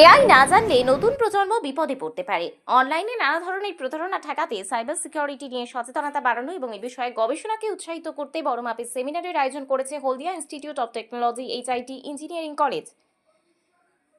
AI না জানলে নতুন প্রজন্ম বিপদে পড়তে পারে। অনলাইনে নানা ধরনের প্রতারণা ঠেকাতে সাইবার সিকিউরিটি নিয়ে সচেতনতা বাড়ানো এবং এ বিষয়ে গবেষণাকে উৎসাহিত করতে বড় মাপের সেমিনারের আয়োজন করেছে Haldia institute of technology HIT engineering college.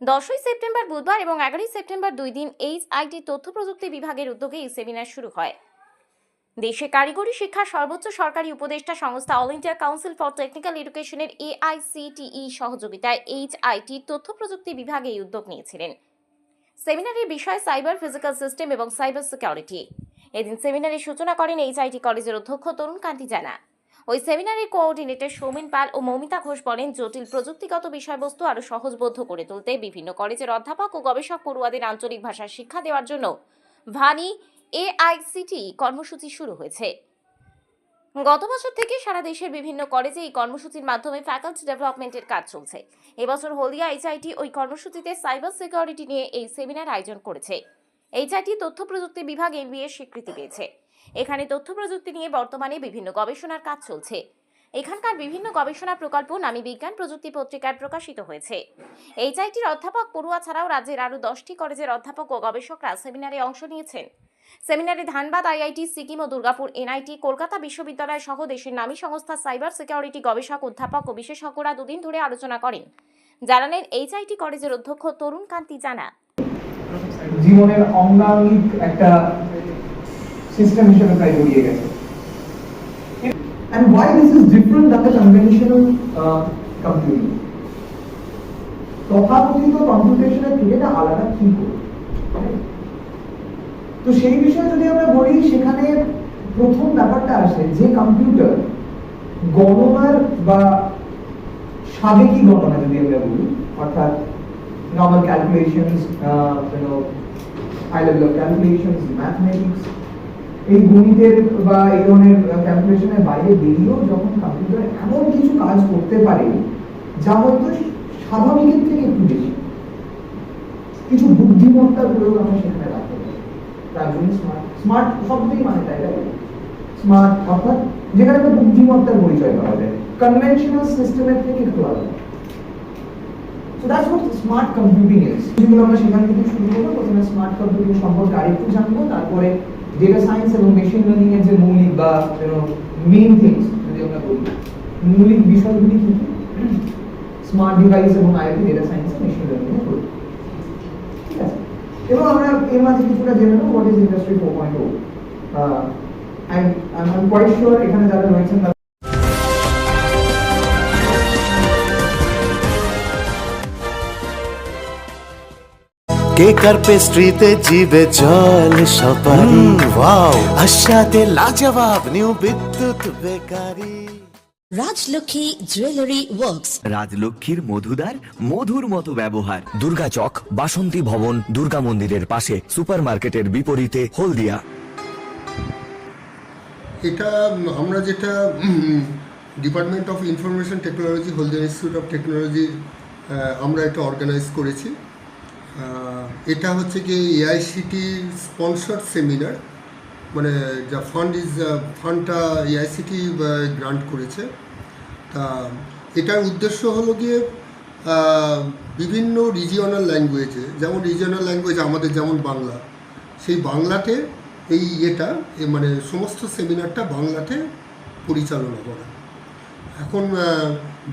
দশই সেপ্টেম্বর বুধবার এবং এগারোই সেপ্টেম্বর দুই দিন এইচআইটি তথ্য প্রযুক্তি বিভাগের উদ্যোগে এই সেমিনার শুরু হয়। দেশে কারিগরি শিক্ষা সর্বোচ্চ সরকারি উপদেষ্টা সংস্থা all India council for technical এডুকেশনের এআইসিটিই সহযোগিতায় এইচআইটি তথ্য প্রযুক্তি বিভাগে এই উদ্যোগ নিয়েছিলেন। সেমিনারের বিষয় সাইবার ফিজিক্যাল সিস্টেম এবং সাইবার সিকিউরিটি। এদিন সেমিনারের সূচনা করেন এইচআইটি কলেজের অধ্যক্ষ তরুণ কান্তি জানা। ওই সেমিনারের কোঅর্ডিনেটর সৌমেন পাল ও মৌমিতা ঘোষ বলেন, জটিল প্রযুক্তিগত বিষয়বস্তু আরও সহজবোধ্য করে তুলতে বিভিন্ন কলেজের অধ্যাপক ও গবেষক পড়ুয়াদের আঞ্চলিক ভাষার শিক্ষা দেওয়ার জন্য ভানি এআইসিটি কর্মসূচি শুরু হয়েছে। গত বছর থেকে সারা দেশের বিভিন্ন কলেজে এই কর্মসূচির মাধ্যমে ফ্যাকাল্টি ডেভেলপমেন্টের কাজ চলছে। এবছর হলদিয়া এইচআইটি ওই কর্মসূচিতে সাইবার সিকিউরিটি নিয়ে এই সেমিনার আয়োজন করেছে। এইচআইটি তথ্য প্রযুক্তি বিভাগ এনবিএ স্বীকৃতি পেয়েছে। এখানে তথ্য প্রযুক্তি নিয়ে বর্তমানে বিভিন্ন গবেষণার কাজ চলছে। এখানকার বিভিন্ন গবেষণা প্রকল্প নামী বিজ্ঞান প্রযুক্তি পত্রিকায় প্রকাশিত হয়েছে। এইচআইটির অধ্যাপক পড়ুয়া ছাড়াও রাজ্যের আরও দশটি কলেজের অধ্যাপক ও গবেষকরা সেমিনারে অংশ নিয়েছেন। সেমিনারে ধানবাদ আইআইটি সিকিম ও দুর্গাপুর এনআইটি কলকাতা বিশ্ববিদ্যালয় সহ দেশের নামী সংস্থা সাইবার সিকিউরিটি গবেষক অধ্যাপক ও বিশেষজ্ঞরা দুদিন ধরে আলোচনা করেন জানালেন এইচআইটি কলেজের অধ্যক্ষ তরুণ কান্তি জানা জীবনের অঙ্গাঙ্গিক একটা সিস্টেম হিসেবে প্রায় জড়িয়ে গেছে And why this is different than the conventional uh, computing? তথাকথিত কম্পিউটেশনের থেকে এটা আলাদা কি করে? তো সেই বিষয়ে যদি আমরা বলি সেখানে প্রথম ব্যাপারটা আসে যে কম্পিউটার গণনার বা সাবেকি গণনা যদি আমরা বলি অর্থাৎ normal know, high level of calculations, mathematics, এই গণিতের বা এই ধরনের ক্যালকুলেশনের বাইরে বেরিয়েও যখন কম্পিউটার এমন কিছু কাজ করতে পারে যা হয়তো স্বাভাবিকের থেকে একটু বেশি। কিছু বুদ্ধিমত্তার প্রয়োগ আমরা সেখানে রাখতে পারি তার জন্য স্মার্ট স্মার্ট শব্দই মানে তাই তাই স্মার্ট অর্থাৎ যেখানে একটা বুদ্ধিমত্তার পরিচয় পাওয়া যায় কনভেনশনাল সিস্টেমের থেকে একটু আলাদা So that's what smart computing is. যেগুলো আমরা সেখান থেকে শুরু করব প্রথমে স্মার্ট কম্পিউটিং সম্পর্কে আরেকটু জানব তারপরে ডেটা সায়েন্স এবং মেশিন লার্নিং এর যে মৌলিক বা মেইন থিংস যদি আমরা বলি মৌলিক বিষয়গুলি কি কি স্মার্ট ডিভাইস এবং আইওটি ডেটা সায়েন্স এর মেশিন লার্নিং এর বলি ঠিক আছে এবং আমরা এর মাঝে কিছুটা জেনে নেব what is industry four point O I am quite sure এখানে যারা রয়েছেন কেকার পেস্ট্রিতে জিবে জল সপারি ওয়াও আশাতে লাজবাব new Bidyut bakery. Rajlakshmi jewellery works রাজলক্ষ্মীর মধুদার মধুর মতো ব্যবহার। দুর্গা চক বাসন্তী ভবন দুর্গা মন্দিরের পাশে সুপারমার্কেটের বিপরীতে হলদিয়া। এটা আমরা যেটা department of information technology Haldia institute of technology আমরা এটা অর্গানাইজ করেছি। এটা হচ্ছে কি এআইসিটি স্পন্সর সেমিনার মানে যা ফান্ড ইজ ফান্ডটা এআইসিটি গ্রান্ট করেছে। তা এটার উদ্দেশ্য হলো গিয়ে বিভিন্ন রিজিওনাল ল্যাঙ্গুয়েজে যেমন রিজিওনাল ল্যাঙ্গুয়েজ আমাদের যেমন বাংলা, সেই বাংলাতে এই ইয়েটা মানে সমস্ত সেমিনারটা বাংলাতে পরিচালনা করা। এখন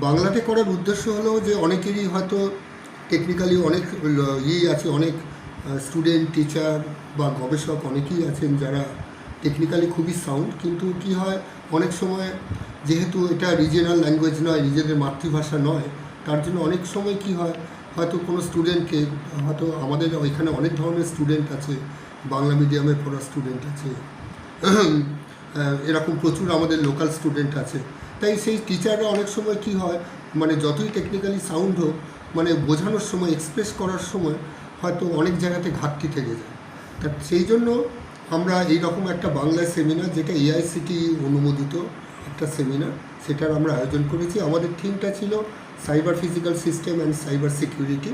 বাংলাতে করার উদ্দেশ্য হলো যে অনেকেরই হয়তো টেকনিক্যালি অনেক ইয়ে আছে, অনেক স্টুডেন্ট টিচার বা গবেষক অনেকেই আছেন যারা টেকনিক্যালি খুবই সাউন্ড কিন্তু কি হয়, অনেক সময় যেহেতু এটা রিজিয়নাল ল্যাঙ্গুয়েজ নয়, নিজেদের মাতৃভাষা নয়, তার জন্য অনেক সময় কি হয়, হয়তো কোনো স্টুডেন্টকে হয়তো আমাদের ওইখানে অনেক ধরনের স্টুডেন্ট আছে, বাংলা মিডিয়ামে পড়া স্টুডেন্ট আছে এরকম প্রচুর আমাদের লোকাল স্টুডেন্ট আছে। তাই সেই টিচাররা অনেক সময় কি হয় মানে যতই টেকনিক্যালি সাউন্ড হোক মানে বোঝানোর সময় এক্সপ্রেস করার সময়, হয়তো অনেক জায়গাতে ঘাটতি থেকে যায়। তা সেই জন্য আমরা এইরকম একটা বাংলা সেমিনার যেটা এআইসিটি অনুমোদিত একটা সেমিনার সেটার আমরা আয়োজন করেছি। আমাদের থিমটা ছিল cyber physical system and cyber security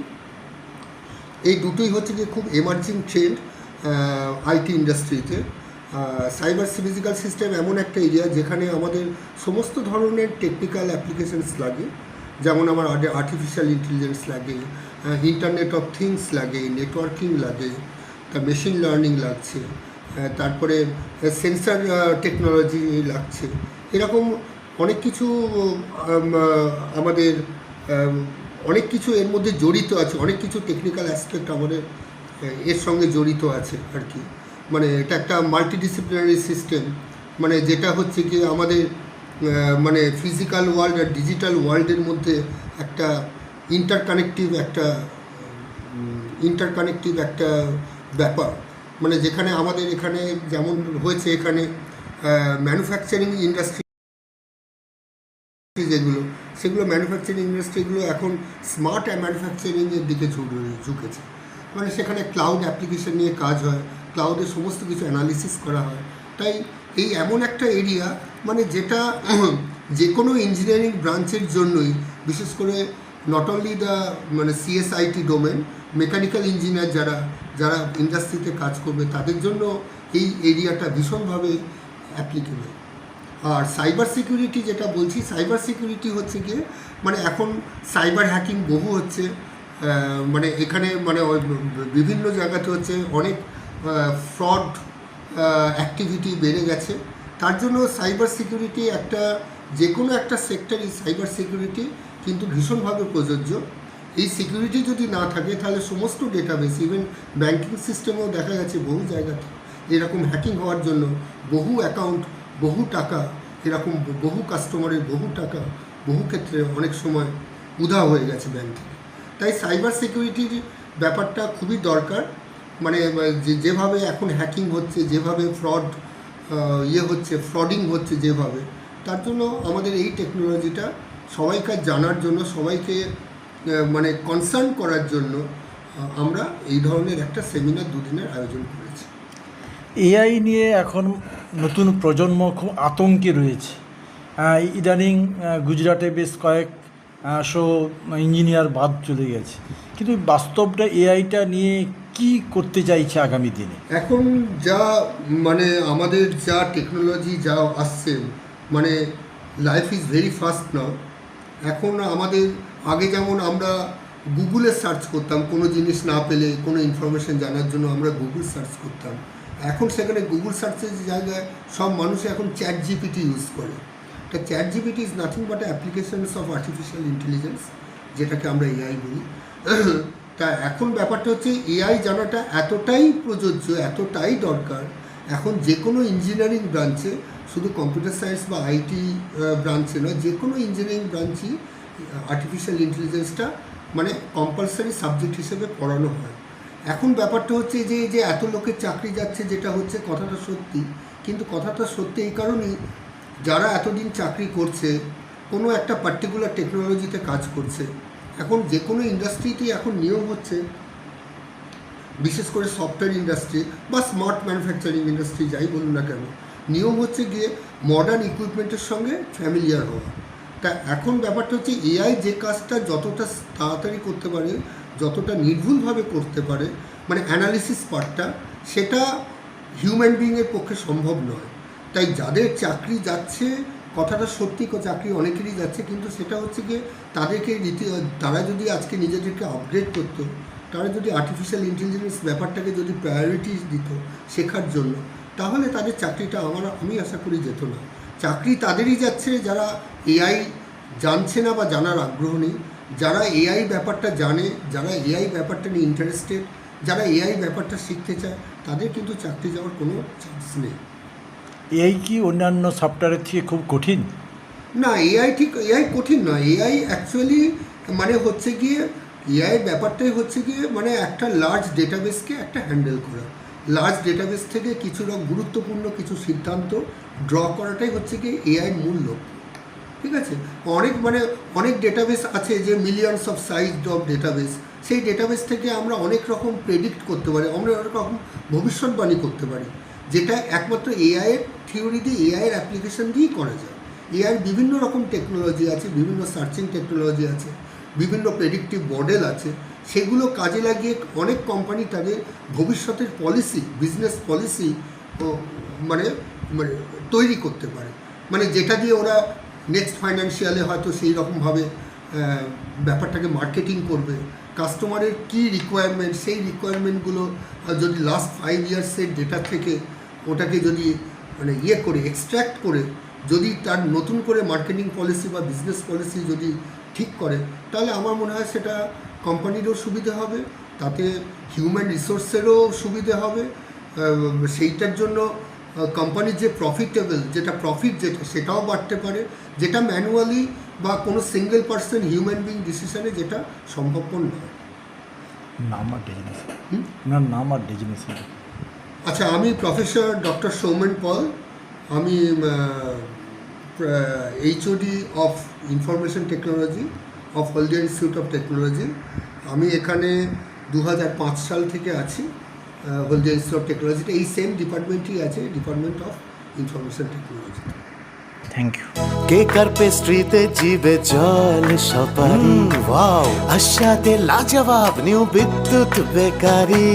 এই দুটোই হচ্ছে যে খুব এমার্জিং ট্রেন্ড আইটি ইন্ডাস্ট্রিতে সাইবার ফিজিক্যাল সিস্টেম এমন একটা এরিয়া যেখানে আমাদের সমস্ত ধরনের টেকনিক্যাল অ্যাপ্লিকেশনস লাগে। যেমন আমার আর্টিফিশিয়াল ইন্টেলিজেন্স লাগে ইন্টারনেট অফ থিংস লাগে নেটওয়ার্কিং লাগে মেশিন লার্নিং লাগছে। তারপরে সেন্সার টেকনোলজি লাগছে। এরকম অনেক কিছু আমাদের অনেক কিছু এর মধ্যে জড়িত আছে, অনেক কিছু টেকনিক্যাল অ্যাসপেক্ট আমাদের এর সঙ্গে জড়িত আছে আর কি। মানে এটা একটা মাল্টিডিসিপ্লিনারি সিস্টেম মানে যেটা হচ্ছে কি আমাদের মানে ফিজিক্যাল ওয়ার্ল্ড আর ডিজিটাল ওয়ার্ল্ডের মধ্যে একটা ইন্টারকানেক্টিভ একটা ইন্টারকানেক্টিভ একটা ব্যাপার। মানে যেখানে আমাদের এখানে যেমন হয়েছে এখানে ম্যানুফ্যাকচারিং ইন্ডাস্ট্রি যেগুলো, সেগুলো ম্যানুফ্যাকচারিং ইন্ডাস্ট্রিগুলো এখন স্মার্ট ম্যানুফ্যাকচারিংয়ের দিকে ঝুঁকে- ঝুঁকেছে। মানে সেখানে ক্লাউড অ্যাপ্লিকেশন নিয়ে কাজ হয় ক্লাউডে সমস্ত কিছু অ্যানালিসিস করা হয়। তাই এই এমন একটা এরিয়া মানে যেটা যে কোনো ইঞ্জিনিয়ারিং ব্রাঞ্চের জন্যই, বিশেষ করে নট অনলি দ্য মানে সিএসআইটি ডোমেন মেকানিক্যাল ইঞ্জিনিয়ার যারা যারা ইন্ডাস্ট্রিতে কাজ করবে, তাদের জন্য এই এরিয়াটা ভীষণভাবে অ্যাপ্লিকেবল আর সাইবার সিকিউরিটি যেটা বলছি সাইবার সিকিউরিটি হচ্ছে গিয়ে মানে এখন সাইবার হ্যাকিং বহু হচ্ছে মানে এখানে মানে বিভিন্ন জায়গাতে হচ্ছে অনেক ফ্রড অ্যাক্টিভিটি বেড়ে গেছে। তার জন্য সাইবার সিকিউরিটি একটা যে কোনো একটা সেক্টরই সাইবার সিকিউরিটি কিন্তু ভীষণভাবে প্রযোজ্য। এই সিকিউরিটি যদি না থাকে, তাহলে সমস্ত ডেটাবেস ইভেন ব্যাংকিং সিস্টেমেও দেখা গেছে বহু জায়গাতে। এরকম হ্যাকিং হওয়ার জন্য বহু অ্যাকাউন্ট বহু টাকা, এরকম বহু কাস্টমারের বহু টাকা, বহু ক্ষেত্রে অনেক সময় উধাও হয়ে গেছে ব্যাংক তাই সাইবার সিকিউরিটির ব্যাপারটা খুবই দরকার। মানে যেভাবে এখন হ্যাকিং হচ্ছে, যেভাবে ফ্রড ইয়ে হচ্ছে ফ্রডিং হচ্ছে যেভাবে, তার জন্য আমাদের এই টেকনোলজিটা সবাইকার জানার জন্য, সবাইকে মানে কনসার্ন করার জন্য আমরা এই ধরনের একটা সেমিনার দুদিনের আয়োজন করেছি। এআই নিয়ে এখন নতুন প্রজন্ম খুব আতঙ্কে রয়েছে। ইদানিং গুজরাটে বেশ কয়েক শো ইঞ্জিনিয়ার বাদ চলে গেছে। কিন্তু বাস্তবটা এআইটা নিয়ে কি করতে চাইছে আগামী দিনে? এখন যা মানে আমাদের যা টেকনোলজি যা আসছে মানে life is very fast now এখন আমাদের আগে যেমন আমরা গুগলে সার্চ করতাম, কোনো জিনিস না পেলে, কোনো ইনফরমেশন জানার জন্য আমরা গুগল সার্চ করতাম। এখন সেখানে গুগল সার্চের জায়গায় সব মানুষ এখন চ্যাট জিপিটি ইউজ করে। তা chat GPT is nothing but applications of artificial intelligence যেটাকে আমরা এআই বলি। তা এখন ব্যাপারটা হচ্ছে এআই জানাটা এতটাই প্রযোজ্য, এতটাই দরকার, এখন যে কোনো ইঞ্জিনিয়ারিং ব্রাঞ্চে শুধু কম্পিউটার সায়েন্স বা আইটি ব্রাঞ্চে নয় যে কোনো ইঞ্জিনিয়ারিং ব্রাঞ্চই আর্টিফিশিয়াল ইন্টেলিজেন্সটা মানে কম্পালসারি সাবজেক্ট হিসেবে পড়ানো হয়। এখন ব্যাপারটা হচ্ছে যে যে এত লোকের চাকরি যাচ্ছে যেটা হচ্ছে কথাটা সত্যি, কিন্তু কথাটা সত্যি এই কারণেই যারা এতদিন চাকরি করছে, কোনো একটা পার্টিকুলার টেকনোলজিতে কাজ করছে, এখন যে কোনো ইন্ডাস্ট্রিতেই এখন নিয়ম হচ্ছে, বিশেষ করে সফটওয়্যার ইন্ডাস্ট্রি বা স্মার্ট ম্যানুফ্যাকচারিং ইন্ডাস্ট্রি যাই বলুন না কেন, নিয়ম হচ্ছে গিয়ে মডার্ন ইকুইপমেন্টের সঙ্গে ফ্যামিলিয়ার হওয়া। তা এখন ব্যাপারটা হচ্ছে এআই যে কাজটা যতটা তাড়াতাড়ি করতে পারে, যতটা নির্ভুলভাবে করতে পারে মানে অ্যানালিসিস পার্টটা সেটা হিউম্যান বিইংয়ের পক্ষে সম্ভব নয়। তাই যাদের চাকরি যাচ্ছে, কথাটা সত্যি, চাকরি অনেকেরই যাচ্ছে, কিন্তু সেটা হচ্ছে গিয়ে তাদেরকে রীতি তারা যদি আজকে নিজেদেরকে আপগ্রেড করত, তারা যদি আর্টিফিশিয়াল ইন্টেলিজেন্স ব্যাপারটাকে যদি প্রায়োরিটি দিত শেখার জন্য, তাহলে তাদের চাকরিটা আমার, আমি আশা করি যেত না। চাকরি তাদেরই যাচ্ছে যারা এআই জানছে না বা জানার আগ্রহ নেই। যারা এআই ব্যাপারটা জানে যারা এআই ব্যাপারটা নিয়ে ইন্টারেস্টেড যারা এআই ব্যাপারটা শিখতে চায় তাদের কিন্তু চাকরি যাওয়ার কোনো চান্স নেই। এআই কি অন্যান্য সফটওয়্যারের থেকে খুব কঠিন? না এআই ঠিক এআই কঠিন নয় এআই অ্যাকচুয়ালি মানে হচ্ছে গিয়ে এআই ব্যাপারটাই হচ্ছে গিয়ে মানে একটা লার্জ ডেটাবেসকে একটা হ্যান্ডেল করা। লার্জ ডেটাবেস থেকে কিছু রকম গুরুত্বপূর্ণ কিছু সিদ্ধান্ত ড্র করাটাই হচ্ছে গিয়ে এআই মূল লক্ষ্য। ঠিক আছে? অনেক মানে অনেক ডেটাবেস আছে যে millions of size of database সেই ডেটাবেস থেকে আমরা অনেক রকম প্রেডিক্ট করতে পারি, আমরা অনেক রকম ভবিষ্যৎবাণী করতে পারি, যেটা একমাত্র এআইয়ের থিওরি দিয়ে এআইয়ের অ্যাপ্লিকেশন দিয়েই করা যায়। এআইয়ের বিভিন্ন রকম টেকনোলজি আছে, বিভিন্ন সার্চিং টেকনোলজি আছে, বিভিন্ন প্রেডিক্টিভ মডেল আছে, সেগুলো কাজে লাগিয়ে অনেক কোম্পানি তাদের ভবিষ্যতের পলিসি বিজনেস পলিসি মানে মানে তৈরি করতে পারে। মানে যেটা দিয়ে ওরা নেক্সট ফাইন্যান্সিয়ালে হয়তো সেই রকমভাবে ব্যাপারটাকে মার্কেটিং করবে। কাস্টমারের কি রিকোয়ারমেন্ট সেই রিকোয়ারমেন্টগুলো যদি লাস্ট ফাইভ ইয়ার্সের ডেটা থেকে ওটাকে যদি মানে ইয়ে করে এক্সট্র্যাক্ট করে, যদি তার নতুন করে মার্কেটিং পলিসি বা বিজনেস পলিসি যদি ঠিক করে, তাহলে আমার মনে হয় সেটা কোম্পানিরও সুবিধা হবে, তাতে হিউম্যান রিসোর্সেরও সুবিধে হবে। সেইটার জন্য কোম্পানির যে প্রফিটেবল যেটা প্রফিট যেটা সেটাও বাড়তে পারে যেটা ম্যানুয়ালি বা কোনো সিঙ্গেল পার্সন হিউম্যান বিং ডিসিশনে যেটা সম্ভবপর নয়। নাম আর ডেজিনেস হুম? ওনার নাম আর ডেজিনেস আচ্ছা আমি প্রফেসর ডক্টর সৌমেন পল আমি HOD of information technology of Haldia institute of technology আমি এখানে দু হাজার পাঁচ সাল থেকে আছি। হলদিয়া ইনস্টিটিউট অফ টেকনোলজিতে এই সেম ডিপার্টমেন্টই আছে department of information technology thank you কেকার পেস্ট্রিতে জিবে জল সপারি ওয়াও আশাতে লাজবাব নিউ বিদ্যুৎ বেকারি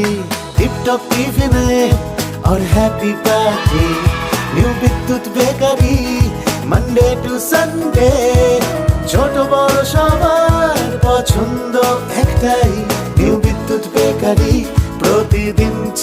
টিপটপ টিফিনে और happy party new Bidyut bakery Monday to Sunday ছোট বড় সবার পছন্দ একটাই